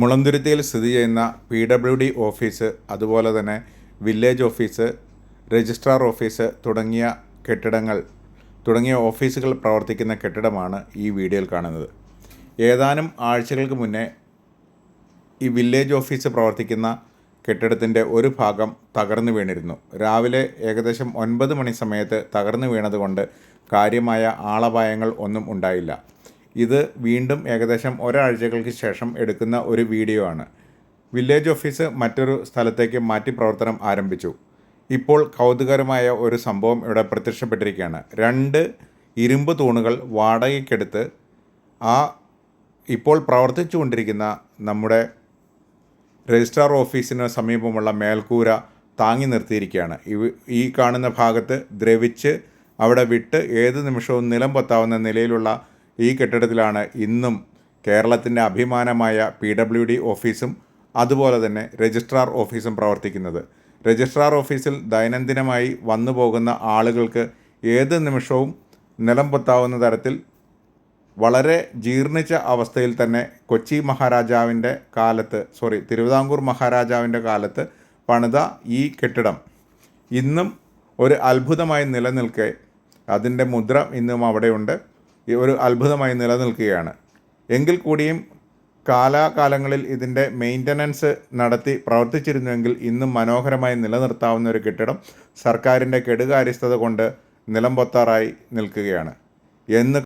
മുളന്തുരുത്തിയിൽ സ്ഥിതി ചെയ്യുന്ന P W D office അതുപോലെ തന്നെ വില്ലേജ് ഓഫീസ് രജിസ്ട്രാർ ഓഫീസ് തുടങ്ങിയ കെട്ടിടങ്ങൾ തുടങ്ങിയ ഓഫീസുകൾ പ്രവർത്തിക്കുന്ന കെട്ടിടമാണ് ഈ വീഡിയോയിൽ കാണുന്നത്. ഏതാനും ആഴ്ചകൾക്ക് മുന്നേ ഈ വില്ലേജ് ഓഫീസ് പ്രവർത്തിക്കുന്ന കെട്ടിടത്തിന്റെ ഒരു ഭാഗം തകർന്നു വീണിരുന്നു. രാവിലെ ഏകദേശം ഒൻപത് മണി സമയത്ത് തകർന്നു വീണതുകൊണ്ട് കാര്യമായ ആളപായങ്ങൾ ഒന്നും ഉണ്ടായില്ല. ഇത് വീണ്ടും ഏകദേശം ഒരാഴ്ചകൾക്ക് ശേഷം എടുക്കുന്ന ഒരു വീഡിയോ ആണ്. വില്ലേജ് ഓഫീസ് മറ്റൊരു സ്ഥലത്തേക്ക് മാറ്റി പ്രവർത്തനം ആരംഭിച്ചു. ഇപ്പോൾ കൗതുകരമായ ഒരു സംഭവം ഇവിടെ പ്രത്യക്ഷപ്പെട്ടിരിക്കുകയാണ്. രണ്ട് ഇരുമ്പ് തൂണുകൾ വാടകയ്ക്കെടുത്ത് ആ ഇപ്പോൾ പ്രവർത്തിച്ചുകൊണ്ടിരിക്കുന്ന നമ്മുടെ രജിസ്ട്രാർ ഓഫീസിന് സമീപമുള്ള മേൽക്കൂര താങ്ങി നിർത്തിയിരിക്കുകയാണ്. ഈ കാണുന്ന ഭാഗത്ത് ദ്രവിച്ച് അവിടെ വിട്ട് ഏത് നിമിഷവും നിലം പൊത്താവുന്ന നിലയിലുള്ള ഈ കെട്ടിടത്തിലാണ് ഇന്നും കേരളത്തിന്റെ അഭിമാനമായ പി ഡബ്ല്യു ഡി ഓഫീസും അതുപോലെ തന്നെ രജിസ്ട്രാർ ഓഫീസും പ്രവർത്തിക്കുന്നത്. രജിസ്ട്രാർ ഓഫീസിൽ ദൈനംദിനമായി വന്നു പോകുന്ന ആളുകൾക്ക് ഏത് നിമിഷവും നിലം പൊത്താവുന്ന തരത്തിൽ വളരെ ജീർണിച്ച അവസ്ഥയിൽ തന്നെ കൊച്ചി മഹാരാജാവിന്റെ കാലത്ത് സോറി തിരുവിതാംകൂർ മഹാരാജാവിന്റെ കാലത്ത് പണിത ഈ കെട്ടിടം. ഇന്നും ഒരു അത്ഭുതമായി നിലനിൽക്കെ അതിന്റെ മുദ്ര ഇന്നും അവിടെയുണ്ട്. ഒരു അത്ഭുതമായി നിലനിൽക്കുകയാണ്. എങ്കിൽ കൂടിയും കാലാകാലങ്ങളിൽ ഇതിന്റെ മെയിന്റനൻസ് നടത്തി പ്രവർത്തിച്ചിരുന്നുവെങ്കിൽ ഇന്നും മനോഹരമായി നിലനിർത്താവുന്ന ഒരു കെട്ടിടം സർക്കാരിന്റെ കെടുകാര്യസ്ഥത കൊണ്ട് നിലംപൊത്താറായി നിൽക്കുകയാണ്. എന്ന്